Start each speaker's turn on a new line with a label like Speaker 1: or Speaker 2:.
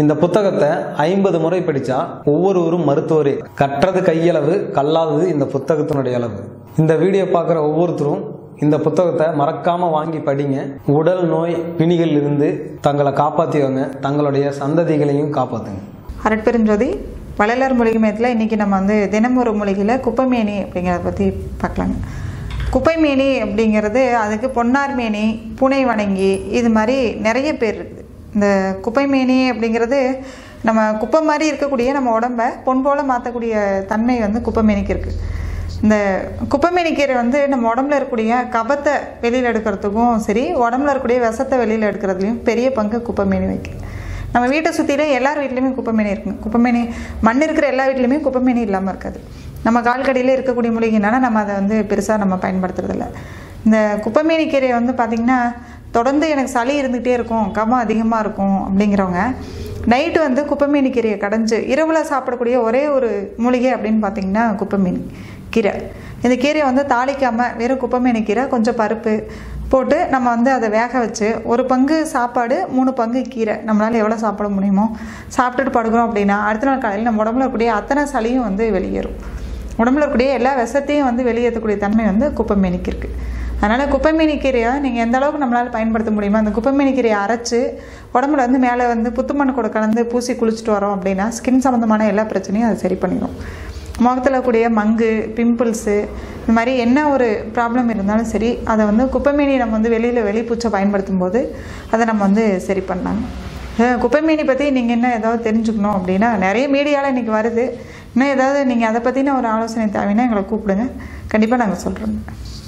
Speaker 1: இந்த புத்தகத்தை ஐம்பது முறை படிச்சா ஒவ்வொருவரும் மருத்துவரே. கற்றது கையளவு கல்லாதது இந்த புத்தகத்தினுடைய அளவு. இந்த வீடியோ பார்க்குற ஒவ்வொருத்தரும் இந்த புத்தகத்தை மறக்காம வாங்கி படிங்க. உடல் நோய் பிணிகள் இருந்து தங்களை காப்பாற்றியவங்க தங்களுடைய சந்ததிகளையும் காப்பாற்றுங்க
Speaker 2: அரட்பெருஞ்சோதி வள்ளலார் மூலிகை மையத்தில் இன்றைக்கி நம்ம வந்து தினம் ஒரு மூலிகையில் குப்பைமேனி அப்படிங்கிறத பற்றி பார்க்கலாங்க. குப்பைமேனி அப்படிங்கிறது அதுக்கு பொன்னார் மேனி பூனை வணங்கி இது மாதிரி நிறைய பேர் இருக்குது. இந்த குப்பைமேனி அப்படிங்கிறது நம்ம குப்பை மாதிரி இருக்கக்கூடிய நம்ம உடம்ப பொன் போல் மாற்றக்கூடிய தன்மை வந்து குப்பைமேனிக்கு இருக்குது இந்த குப்பைமேனி கீரை வந்து நம்ம உடம்புல இருக்கக்கூடிய கபத்தை வெளியில் எடுக்கிறதுக்கும் சரி உடம்புல இருக்கக்கூடிய விஷத்தை வெளியில் எடுக்கிறதுலையும் பெரிய பங்கு குப்பைமேனி வைக்கும் நம்ம வீட்டை சுற்றிலும் எல்லார் வீட்லேயுமே குப்பைமேனி இருக்குங்க குப்பைமேனி மண் இருக்கிற எல்லா வீட்லேயுமே குப்பைமேனி இல்லாமல் இருக்காது. நம்ம கால்கடியில் இருக்கக்கூடிய மூலிகைனால நம்ம அதை வந்து பெருசாக நம்ம பயன்படுத்துறதில்ல. இந்த குப்பைமேனி கீரையை வந்து பார்த்திங்கன்னா தொடர்ந்து எனக்கு சளி இருந்துகிட்டே இருக்கும் கமம் அதிகமாக இருக்கும் அப்படிங்கிறவங்க நைட்டு வந்து குப்பைமீன் கீரையை கடைஞ்சு இரவில் சாப்பிடக்கூடிய ஒரே ஒரு மூலிகை அப்படின்னு பார்த்தீங்கன்னா குப்பைமீன் கீரை. இந்த கீரையை வந்து தாளிக்காமல் வெறும் குப்பைமீன் கீரை கொஞ்சம் பருப்பு போட்டு நம்ம வந்து அதை வேக வச்சு ஒரு பங்கு சாப்பாடு மூணு பங்கு கீரை நம்மளால் எவ்வளோ சாப்பிட முடியுமோ சாப்பிட்டுட்டு படுக்கிறோம் அப்படின்னா அடுத்த நாள் காலையில் நம்ம உடம்புல இருக்கக்கூடிய அத்தனை சளியும் வந்து வெளியேறும். உடம்புல இருக்கக்கூடிய எல்லா விஷத்தையும் வந்து வெளியேற்றக்கூடிய தன்மை வந்து குப்பைமேனிக்கு இருக்குது அதனால் குப்பைமேனி கீரையை நீங்கள் எந்த அளவுக்கு நம்மளால் பயன்படுத்த முடியுமோ அந்த குப்பைமேனி கீரையை அரைச்சி உடம்புல வந்து மேலே வந்து புத்துமண் கூட கலந்து பூசி குளிச்சுட்டு வரோம் அப்படின்னா ஸ்கின் சம்மந்தமான எல்லா பிரச்சனையும் அது சரி பண்ணிடும். முகத்தில் கூடிய மங்கு பிம்பிள்ஸு இந்த மாதிரி என்ன ஒரு ப்ராப்ளம் இருந்தாலும் சரி அதை வந்து குப்பைமேனி நம்ம வந்து வெளியில் வெளிப்பூச்சை பயன்படுத்தும் போது அதை நம்ம வந்து சரி பண்ணாங்க குப்பைமேனி பற்றி நீங்கள் என்ன ஏதாவது தெரிஞ்சுக்கணும் அப்படின்னா நிறைய மீடியாவில் இன்றைக்கி வருது. இன்னும் ஏதாவது நீங்கள் அதை பற்றின ஒரு ஆலோசனை தேவைன்னா எங்களை கூப்பிடுங்க. கண்டிப்பாக நாங்கள் சொல்கிறோங்க